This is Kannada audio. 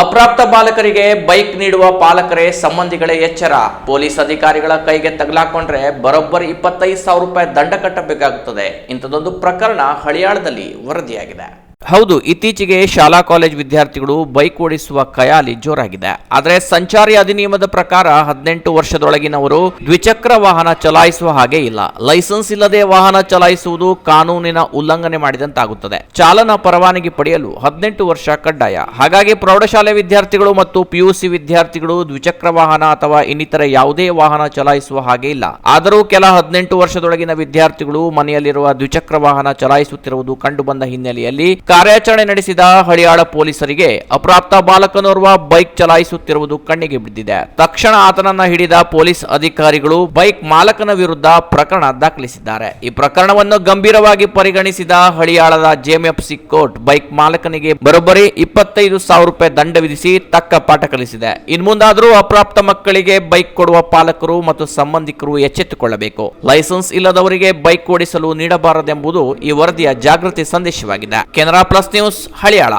ಅಪ್ರಾಪ್ತ ಬಾಲಕರಿಗೆ ಬೈಕ್ ನೀಡುವ ಪಾಲಕರೇ ಸಂಬಂಧಿಗಳೇ ಎಚ್ಚರ. ಪೊಲೀಸ್ ಅಧಿಕಾರಿಗಳ ಕೈಗೆ ತಗಲಾಕೊಂಡ್ರೆ ಬರೋಬ್ಬರಿ ಇಪ್ಪತ್ತೈದು ಸಾವಿರ ರೂಪಾಯಿ ದಂಡ ಕಟ್ಟಬೇಕಾಗುತ್ತದೆ. ಇಂಥದ್ದೊಂದು ಪ್ರಕರಣ ಹಳಿಯಾಳದಲ್ಲಿ ವರದಿಯಾಗಿದೆ. ಹೌದು, ಇತ್ತೀಚೆಗೆ ಶಾಲಾ ಕಾಲೇಜ್ ವಿದ್ಯಾರ್ಥಿಗಳು ಬೈಕ್ ಓಡಿಸುವ ಕಯಾಲಿ ಜೋರಾಗಿದೆ. ಆದರೆ ಸಂಚಾರಿ ಅಧಿನಿಯಮದ ಪ್ರಕಾರ ಹದಿನೆಂಟು ವರ್ಷದೊಳಗಿನವರು ದ್ವಿಚಕ್ರ ವಾಹನ ಚಲಾಯಿಸುವ ಹಾಗೆ ಇಲ್ಲ. ಲೈಸೆನ್ಸ್ ಇಲ್ಲದೆ ವಾಹನ ಚಲಾಯಿಸುವುದು ಕಾನೂನಿನ ಉಲ್ಲಂಘನೆ ಮಾಡಿದಂತಾಗುತ್ತದೆ. ಚಾಲನಾ ಪರವಾನಗಿ ಪಡೆಯಲು ಹದಿನೆಂಟು ವರ್ಷ ಕಡ್ಡಾಯ. ಹಾಗಾಗಿ ಪ್ರೌಢಶಾಲೆ ವಿದ್ಯಾರ್ಥಿಗಳು ಮತ್ತು ಪಿಯುಸಿ ವಿದ್ಯಾರ್ಥಿಗಳು ದ್ವಿಚಕ್ರ ವಾಹನ ಅಥವಾ ಇನ್ನಿತರ ಯಾವುದೇ ವಾಹನ ಚಲಾಯಿಸುವ ಹಾಗೆ ಇಲ್ಲ. ಆದರೂ ಕೆಲ ಹದಿನೆಂಟು ವರ್ಷದೊಳಗಿನ ವಿದ್ಯಾರ್ಥಿಗಳು ಮನೆಯಲ್ಲಿರುವ ದ್ವಿಚಕ್ರ ವಾಹನ ಚಲಾಯಿಸುತ್ತಿರುವುದು ಕಂಡುಬಂದ ಹಿನ್ನೆಲೆಯಲ್ಲಿ ಕಾರ್ಯಾಚರಣೆ ನಡೆಸಿದ ಹಳಿಯಾಳ ಪೊಲೀಸರಿಗೆ ಅಪ್ರಾಪ್ತ ಬಾಲಕನೋರ್ವ ಬೈಕ್ ಚಲಾಯಿಸುತ್ತಿರುವುದು ಕಣ್ಣಿಗೆ ಬಿದ್ದಿದೆ. ತಕ್ಷಣ ಆತನನ್ನ ಹಿಡಿದ ಪೊಲೀಸ್ ಅಧಿಕಾರಿಗಳು ಬೈಕ್ ಮಾಲಕನ ವಿರುದ್ಧ ಪ್ರಕರಣ ದಾಖಲಿಸಿದ್ದಾರೆ. ಈ ಪ್ರಕರಣವನ್ನು ಗಂಭೀರವಾಗಿ ಪರಿಗಣಿಸಿದ ಹಳಿಯಾಳದ ಜೆಎಂಎಫ್ಸಿ ಕೋರ್ಟ್ ಬೈಕ್ ಮಾಲಕನಿಗೆ ಬರೋಬ್ಬರಿ ಇಪ್ಪತ್ತೈದು ಸಾವಿರ ರೂಪಾಯಿ ದಂಡ ವಿಧಿಸಿ ತಕ್ಕ ಪಾಠ ಕಲಿಸಿದೆ. ಇನ್ಮುಂದಾದರೂ ಅಪ್ರಾಪ್ತ ಮಕ್ಕಳಿಗೆ ಬೈಕ್ ಕೊಡುವ ಪಾಲಕರು ಮತ್ತು ಸಂಬಂಧಿಕರು ಎಚ್ಚೆತ್ತುಕೊಳ್ಳಬೇಕು. ಲೈಸೆನ್ಸ್ ಇಲ್ಲದವರಿಗೆ ಬೈಕ್ ಓಡಿಸಲು ನೀಡಬಾರದೆಂಬುದು ಈ ವರದಿಯ ಜಾಗೃತಿ ಸಂದೇಶವಾಗಿದೆ. Canara Plus News Haliyal